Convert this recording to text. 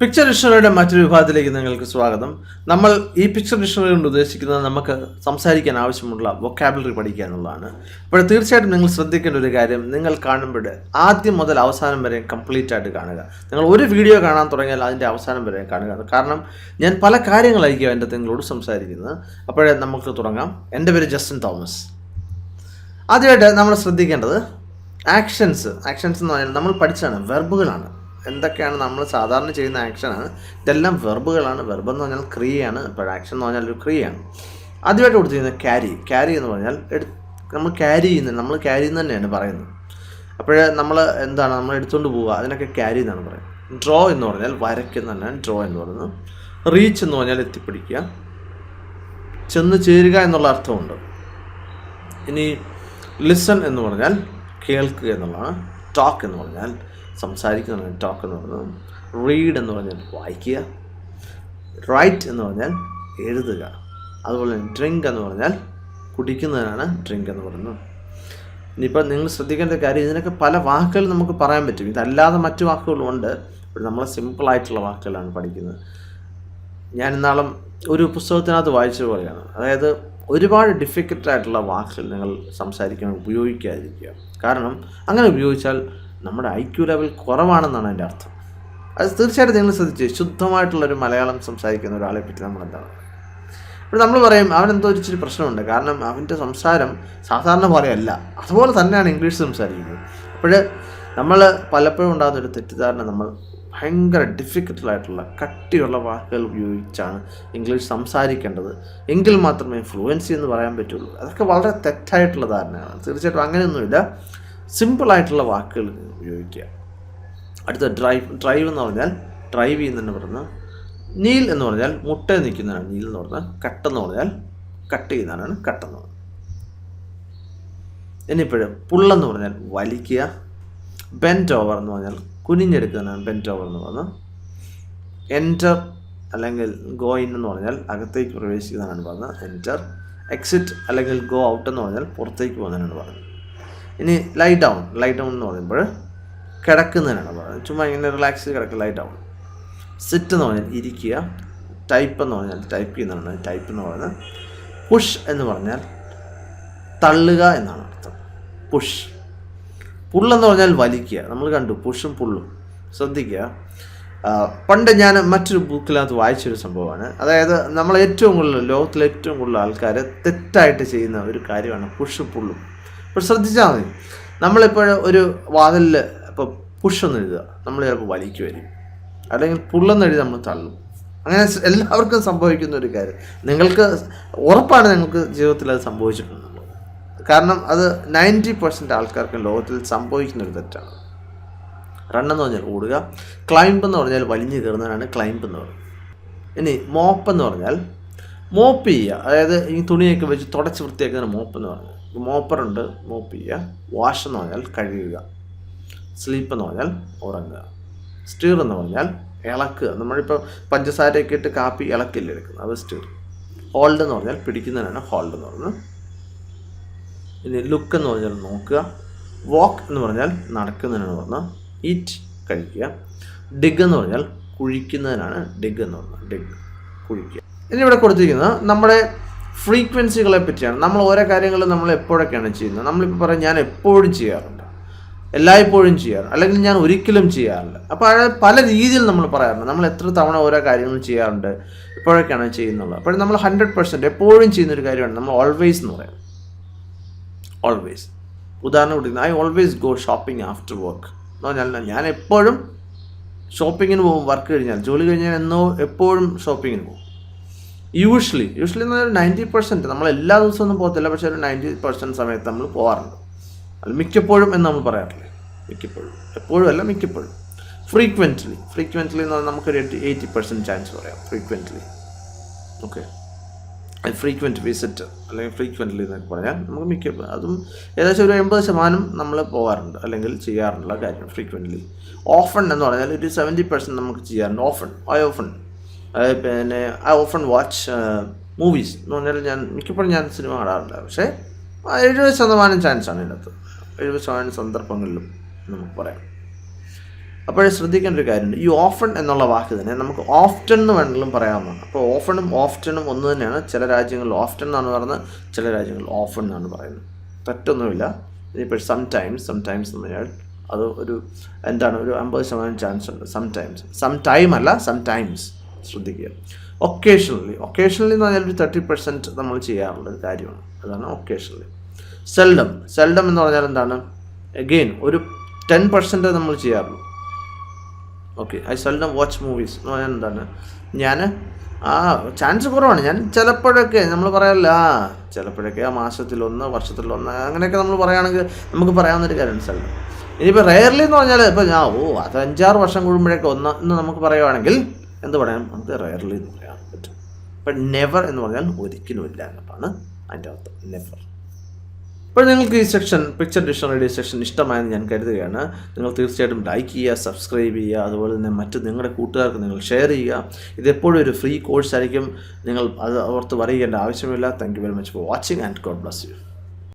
Picture ഡിക്ഷണറിയുടെ മറ്റൊരു വിഭാഗത്തിലേക്ക് നിങ്ങൾക്ക് സ്വാഗതം. നമ്മൾ ഈ പിക്ചർ ഡിക്ഷണറി കൊണ്ട് ഉദ്ദേശിക്കുന്നത് നമുക്ക് സംസാരിക്കാൻ ആവശ്യമുള്ള വൊക്കാബുലറി പഠിക്കുക എന്നുള്ളതാണ്. അപ്പോൾ തീർച്ചയായിട്ടും നിങ്ങൾ ശ്രദ്ധിക്കേണ്ട ഒരു കാര്യം നിങ്ങൾ കാണുമ്പോൾ ആദ്യം മുതൽ അവസാനം വരെ കംപ്ലീറ്റ് ആയിട്ട് കാണുക. നിങ്ങൾ ഒരു വീഡിയോ കാണാൻ തുടങ്ങിയാൽ അതിന്റെ അവസാനം വരെ കാണുക. കാരണം ഞാൻ പല കാര്യങ്ങളായിരിക്കും എന്റെ നിങ്ങളോട് സംസാരിക്കുന്നത്. അപ്പോഴേ നമുക്ക് തുടങ്ങാം. എന്റെ പേര് ജസ്റ്റിൻ തോമസ്. ആദ്യമായിട്ട് നമ്മൾ ശ്രദ്ധിക്കേണ്ടത് ആക്ഷൻസ് ആക്ഷൻസ് എന്ന് പറഞ്ഞാൽ നമ്മൾ പഠിച്ചാണ് വെർബുകളാണ് എന്തൊക്കെയാണ് നമ്മൾ സാധാരണ ചെയ്യുന്ന ആക്ഷനാണ് ഇതെല്ലാം വെർബുകളാണ് വെർബ് എന്ന് പറഞ്ഞാൽ ക്രിയയാണ്. ഇപ്പോൾ ആക്ഷൻ എന്ന് പറഞ്ഞാൽ ഒരു ക്രിയയാണ്. ആദ്യമായിട്ട് കൊടുത്തിരിക്കുന്നത് ക്യാരി ക്യാരി എന്ന് പറഞ്ഞാൽ നമ്മൾ ക്യാരി ചെയ്യുന്നത് നമ്മൾ ക്യാരി എന്ന് തന്നെയാണ് പറയുന്നത്. അപ്പോഴേ നമ്മൾ എന്താണ് നമ്മൾ എടുത്തുകൊണ്ട് പോവുക. അതിനൊക്കെ ക്യാരി എന്നാണ് പറയുന്നത്. ഡ്രോ എന്ന് പറഞ്ഞാൽ വരയ്ക്കുന്നതന്നെ ഡ്രോ എന്ന് പറയുന്നത്. റീച്ച് എന്ന് പറഞ്ഞാൽ എത്തിപ്പിടിക്കുക. ചെന്ന് ചേരുക എന്നുള്ള അർത്ഥമുണ്ട്. ഇനി ലിസൺ എന്ന് പറഞ്ഞാൽ കേൾക്കുക എന്നുള്ളതാണ്. ടോക്ക് എന്ന് പറഞ്ഞാൽ സംസാരിക്കുന്നതാണ് ടോക്ക് എന്ന് പറയുന്നത് റീഡ് എന്ന് പറഞ്ഞാൽ വായിക്കുക. റൈറ്റ് എന്ന് പറഞ്ഞാൽ എഴുതുക. അതുപോലെ തന്നെ ഡ്രിങ്ക് എന്ന് പറഞ്ഞാൽ കുടിക്കുന്നതിനാണ് ഡ്രിങ്ക് എന്ന് പറയുന്നത്. ഇനിയിപ്പോൾ നിങ്ങൾ ശ്രദ്ധിക്കേണ്ട കാര്യം ഇതിനൊക്കെ പല വാക്കുകൾ നമുക്ക് പറയാൻ പറ്റും. ഇതല്ലാതെ മറ്റു വാക്കുകളും ഉണ്ട്. ഇപ്പോൾ നമ്മൾ സിമ്പിളായിട്ടുള്ള വാക്കുകളാണ് പഠിക്കുന്നത്. ഞാൻ ഇന്നാളും ഒരു പുസ്തകത്തിനകത്ത് വായിച്ച പോലെയാണ്. അതായത് ഒരുപാട് ഡിഫിക്കൽട്ടായിട്ടുള്ള വാക്കുകൾ നിങ്ങൾ സംസാരിക്കാൻ ഉപയോഗിക്കാതിരിക്കുക. കാരണം അങ്ങനെ ഉപയോഗിച്ചാൽ നമ്മുടെ ഐ ക്യു ലെവൽ കുറവാണെന്നാണ് എന്റെ അർത്ഥം. അത് തീർച്ചയായിട്ടും നിങ്ങൾ ശ്രദ്ധിച്ച് ശുദ്ധമായിട്ടുള്ളൊരു മലയാളം സംസാരിക്കുന്ന ഒരാളെ പറ്റി നമ്മൾ എന്താണ് അപ്പോൾ നമ്മൾ പറയും അവൻ എന്തോ ഇച്ചിരി പ്രശ്നമുണ്ട്. കാരണം അവന്റെ സംസാരം സാധാരണ പോലെയല്ല. അതുപോലെ തന്നെയാണ് ഇംഗ്ലീഷ് സംസാരിക്കുന്നത്. അപ്പോൾ നമ്മൾ പലപ്പോഴും ഉണ്ടാകുന്ന ഒരു തെറ്റിദ്ധാരണ നമ്മൾ ഭയങ്കര ഡിഫിക്കൽട്ടായിട്ടുള്ള കട്ടിയുള്ള വാക്കുകൾ ഉപയോഗിച്ചാണ് ഇംഗ്ലീഷ് സംസാരിക്കേണ്ടത്. എങ്കിൽ മാത്രമേ ഫ്ലുവൻസി എന്ന് പറയാൻ പറ്റുള്ളൂ. അതൊക്കെ വളരെ തെറ്റായിട്ടുള്ള ധാരണയാണ്. തീർച്ചയായിട്ടും അങ്ങനെയൊന്നുമില്ല. സിമ്പിളായിട്ടുള്ള വാക്കുകൾ ഉപയോഗിക്കുക. അടുത്ത ഡ്രൈവ് ഡ്രൈവ് എന്ന് പറഞ്ഞാൽ ഡ്രൈവ് ചെയ്യുന്നതിന് പറഞ്ഞാൽ നീൽ എന്ന് പറഞ്ഞാൽ മുട്ട നിൽക്കുന്നതാണ്. നീൽ എന്ന് പറഞ്ഞാൽ കട്ടെന്ന് പറഞ്ഞാൽ കട്ട് ചെയ്യുന്നതാണ് കട്ടെന്ന് പറഞ്ഞാൽ. ഇനിയിപ്പോഴും പുള്ളെന്ന് പറഞ്ഞാൽ വലിക്കുക. ബെന്റ് ഓവർ എന്ന് പറഞ്ഞാൽ കുനിഞ്ഞെടുക്കുന്നതാണ് ബെന്റ് ഓവർ എന്ന് പറഞ്ഞാൽ. എന്റർ അല്ലെങ്കിൽ ഗോ ഇൻ എന്ന് പറഞ്ഞാൽ അകത്തേക്ക് പ്രവേശിക്കുന്നതാണ് പറഞ്ഞത് എന്റർ എക്സിറ്റ് അല്ലെങ്കിൽ ഗോ ഔട്ട് എന്ന് പറഞ്ഞാൽ പുറത്തേക്ക് പോകുന്നതിനാണ് പറഞ്ഞത്. ഇനി ലൈറ്റ് ഡൗൺ ലൈറ്റ് ഡൗൺ എന്ന് പറയുമ്പോൾ കിടക്കുന്നതിനാണ് പറയുന്നത്. ചുമ്മാ ഇങ്ങനെ റിലാക്സ് കിടക്കുക ലൈറ്റ് ഡൗൺ സിറ്റ് എന്ന് പറഞ്ഞാൽ ഇരിക്കുക ടൈപ്പ് എന്ന് പറഞ്ഞാൽ ടൈപ്പ് ചെയ്യുന്നതാണ്. ടൈപ്പ് എന്ന് പറയുന്നത് പുഷ് എന്ന് പറഞ്ഞാൽ തള്ളുക എന്നാണ് അർത്ഥം. പുഷ് പുള്ളെന്ന് പറഞ്ഞാൽ വലിക്കുക. നമ്മൾ കണ്ടു പുഷും പുള്ളും ശ്രദ്ധിക്കുക. പണ്ട് ഞാൻ മറ്റൊരു ബുക്കിനകത്ത് വായിച്ചൊരു സംഭവമാണ്. അതായത് നമ്മൾ ഏറ്റവും കൂടുതൽ ലോകത്തിലെ ഏറ്റവും കൂടുതൽ ആൾക്കാർ തെറ്റായിട്ട് ചെയ്യുന്ന ഒരു കാര്യമാണ് പുഷും പുള്ളും ഇപ്പോൾ ശ്രദ്ധിച്ചാൽ മതി. നമ്മളിപ്പോൾ ഒരു വാതിലിൽ ഇപ്പോൾ പുഷ് എന്ന് എഴുതുക. നമ്മൾ ചിലപ്പോൾ വലിക്കുമായിരിക്കും അല്ലെങ്കിൽ പുള്ളെന്ന് എഴുതി നമ്മൾ തള്ളും. അങ്ങനെ എല്ലാവർക്കും സംഭവിക്കുന്ന ഒരു കാര്യം. നിങ്ങൾക്ക് ഉറപ്പാണ് നിങ്ങൾക്ക് ജീവിതത്തിൽ അത് സംഭവിച്ചിട്ടുണ്ടെന്നുള്ളത് കാരണം അത് നയന്റി പെർസെന്റ് ആൾക്കാർക്കും ലോകത്തിൽ സംഭവിക്കുന്ന ഒരു തെറ്റാണ്. റൺ എന്ന് പറഞ്ഞാൽ ഓടുക. ക്ലൈംബ് എന്ന് പറഞ്ഞാൽ വലിഞ്ഞു കയറുന്നതിനാണ് ക്ലൈംബ് എന്ന് പറയുന്നത്. ഇനി മോപ്പ് എന്ന് പറഞ്ഞാൽ മോപ്പ് ചെയ്യുക. അതായത് ഈ തുണിയൊക്കെ വെച്ച് തുടച്ച് വൃത്തിയാക്കുന്ന മോപ്പ് എന്ന് പറഞ്ഞാൽ മോപ്പറുണ്ട് മോപ്പ് ചെയ്യുക. വാഷ് എന്ന് പറഞ്ഞാൽ കഴുകുക. സ്ലീപ്പ് എന്ന് പറഞ്ഞാൽ ഉറങ്ങുക. സ്റ്റീർ എന്ന് പറഞ്ഞാൽ ഇളക്കുക. നമ്മളിപ്പോൾ പഞ്ചസാരയൊക്കെ ഇട്ട് കാപ്പി ഇളക്കില്ല എടുക്കുന്നത്? അത് സ്റ്റീർ. ഹോൾഡ് എന്ന് പറഞ്ഞാൽ പിടിക്കുന്നതിനാണ് ഹോൾഡ് എന്ന് പറയുന്നത് പിന്നെ ലുക്ക് എന്ന് പറഞ്ഞാൽ നോക്കുക. വാക്ക് എന്ന് പറഞ്ഞാൽ നടക്കുന്നതിനാണ് പറഞ്ഞാൽ ഈറ്റ് കഴിക്കുക. ഡിഗ് എന്ന് പറഞ്ഞാൽ കുഴിക്കുന്നതിനാണ് ഡിഗ് എന്ന് പറയുന്നത് ഡിഗ് കുഴിക്കുക. ഇനി ഇവിടെ കൊടുത്തിരിക്കുന്നത് നമ്മുടെ ഫ്രീക്വൻസികളെ പറ്റിയാണ്. നമ്മൾ ഓരോ കാര്യങ്ങളും നമ്മൾ എപ്പോഴൊക്കെയാണ് ചെയ്യുന്നത്? നമ്മളിപ്പോൾ പറയാം ഞാൻ എപ്പോഴും ചെയ്യാറുണ്ട്. എല്ലായ്പ്പോഴും ചെയ്യാറ് അല്ലെങ്കിൽ ഞാൻ ഒരിക്കലും ചെയ്യാറില്ല. അപ്പോൾ അത് പല രീതിയിൽ നമ്മൾ പറയാറുണ്ട്. നമ്മൾ എത്ര തവണ ഓരോ കാര്യങ്ങൾ ചെയ്യാറുണ്ട് എപ്പോഴൊക്കെയാണ് ചെയ്യുന്നുള്ളത് അപ്പോൾ നമ്മൾ ഹൺഡ്രഡ് പെർസെന്റ് എപ്പോഴും ചെയ്യുന്ന ഒരു കാര്യമാണ് നമ്മൾ ഓൾവേസ് എന്ന് പറയാം ഓൾവേസ് ഉദാഹരണം കൊടുക്കുന്നത് I always go shopping after work എന്ന് പറഞ്ഞാൽ ഞാൻ എപ്പോഴും ഷോപ്പിങ്ങിന് പോകും വർക്ക് കഴിഞ്ഞാൽ. ജോലി കഴിഞ്ഞാൽ എന്നോ എപ്പോഴും ഷോപ്പിങ്ങിന് പോകും. യൂഷ്വലി യൂഷ്വലി എന്ന് പറഞ്ഞാൽ നയന്റി പെർസെന്റ് നമ്മൾ എല്ലാ ദിവസവും ഒന്നും പോകത്തില്ല പക്ഷേ ഒരു നയന്റി പെർസെന്റ് സമയത്ത് നമ്മൾ പോകാറുണ്ട്. അത് മിക്കപ്പോഴും എന്ന് നമ്മൾ പറയാറില്ലേ? മിക്കപ്പോഴും. എപ്പോഴും അല്ല മിക്കപ്പോഴും. ഫ്രീക്വന്റ്ലി ഫ്രീക്വന്റ്ലി എന്ന് പറഞ്ഞാൽ നമുക്കൊരു എയ്റ്റി എയ്റ്റി പെർസെന്റ് ചാൻസ് പറയാം. ഫ്രീക്വന്റ്ലി ഓക്കെ ഫ്രീക്വന്റ് വിസിറ്റ് അല്ലെങ്കിൽ ഫ്രീക്വന്റ്ലി എന്നൊക്കെ പറഞ്ഞാൽ നമുക്ക് മിക്ക അതും ഏകദേശം ഒരു എൺപത് ശതമാനം നമ്മൾ പോകാറുണ്ട് അല്ലെങ്കിൽ ചെയ്യാറുള്ള കാര്യം ഫ്രീക്വന്റ്ലി ഓഫൺ എന്ന് പറഞ്ഞാൽ ഒരു സെവന്റി പെർസെന്റ് നമുക്ക് ചെയ്യാറുണ്ട്. ഓഫൺ ഐ ഓഫൺ പിന്നെ ഐ ഓഫൺ വാച്ച് മൂവീസ് എന്ന് പറഞ്ഞാൽ ഞാൻ മിക്കപ്പോഴും ഞാൻ സിനിമ കാണാറില്ല പക്ഷേ എഴുപത് ശതമാനം ചാൻസാണ് ഇതിനകത്ത്. എഴുപത് ശതമാനം സന്ദർഭങ്ങളിലും നമുക്ക് പറയാം. അപ്പോഴേ ശ്രദ്ധിക്കേണ്ട ഒരു കാര്യമുണ്ട്. ഈ ഓഫൺ എന്നുള്ള വാക്ക് തന്നെ നമുക്ക് ഓഫ്റ്റൺ എന്ന് വേണമെങ്കിലും പറയാവുന്നതാണ്. അപ്പോൾ ഓഫണും ഓഫ്റ്റണും ഒന്ന് തന്നെയാണ്. ചില രാജ്യങ്ങളിൽ ഓഫ്റ്റൺ എന്നാണ് പറയുന്നത് ചില രാജ്യങ്ങളിൽ ഓഫൺ എന്നാണ് പറയുന്നത്. തെറ്റൊന്നുമില്ല. ടൈംസ് സം ടൈംസ് എന്ന് പറഞ്ഞാൽ അത് ഒരു എന്താണ് ഒരു അമ്പത് ശതമാനം ചാൻസ് ഉണ്ട്. സം ടൈംസ് സം ടൈം അല്ല സം ടൈംസ് ശ്രദ്ധിക്കുക. ഒക്കേഷണലി ഒക്കേഷണലി എന്ന് പറഞ്ഞാൽ ഒരു തേർട്ടി പെർസെന്റ് നമ്മൾ ചെയ്യാറുള്ള ഒരു കാര്യമാണ്. അതാണ് ഒക്കേഷണലി സെൽഡം സെൽഡം എന്ന് പറഞ്ഞാൽ എന്താണ്? എഗെയിൻ ഒരു ടെൻ പെർസെന്റ് നമ്മൾ ചെയ്യാറുള്ളൂ. Okay I seldom watch movies എന്ന് പറഞ്ഞാൽ എന്താണ്? ഞാൻ ആ ചാൻസ് കുറവാണ്. ഞാൻ ചിലപ്പോഴൊക്കെ നമ്മൾ പറയാറില്ല ആ ചിലപ്പോഴൊക്കെ ആ മാസത്തിലൊന്ന് വർഷത്തിലൊന്ന് അങ്ങനെയൊക്കെ നമ്മൾ പറയുകയാണെങ്കിൽ നമുക്ക് പറയാവുന്നൊരു കാര്യമാണ് സെൽഡം ഇനിയിപ്പോൾ റെയർലി എന്ന് പറഞ്ഞാൽ ഇപ്പോൾ ഞാൻ ഓ അത് അഞ്ചാറ് വർഷം കൂടുമ്പോഴേക്കൊന്ന് എന്ന് നമുക്ക് പറയുവാണെങ്കിൽ എന്ത് പറയാം? നമുക്ക് റയർലി എന്ന് പറയാൻ പറ്റും. അപ്പം നെവർ എന്ന് പറഞ്ഞാൽ ഒരിക്കലും ഇല്ല എന്നാണ് അതിന്റെ അർത്ഥം. നെവർ അപ്പോൾ നിങ്ങൾക്ക് ഈ സെക്ഷൻ പിക്ചർ ഡിക്ഷണറി സെക്ഷൻ ഇഷ്ടമായെന്ന് ഞാൻ കരുതുകയാണ്. നിങ്ങൾ തീർച്ചയായിട്ടും ലൈക്ക് ചെയ്യുക സബ്സ്ക്രൈബ് ചെയ്യുക അതുപോലെ തന്നെ മറ്റ് നിങ്ങളുടെ കൂട്ടുകാർക്ക് നിങ്ങൾ ഷെയർ ചെയ്യുക. ഇതെപ്പോഴും ഒരു ഫ്രീ കോഴ്സ് ആയിരിക്കും. നിങ്ങൾ അത് ഓർത്ത് പറയേണ്ട ആവശ്യമില്ല. Thank you very much for watching and God bless you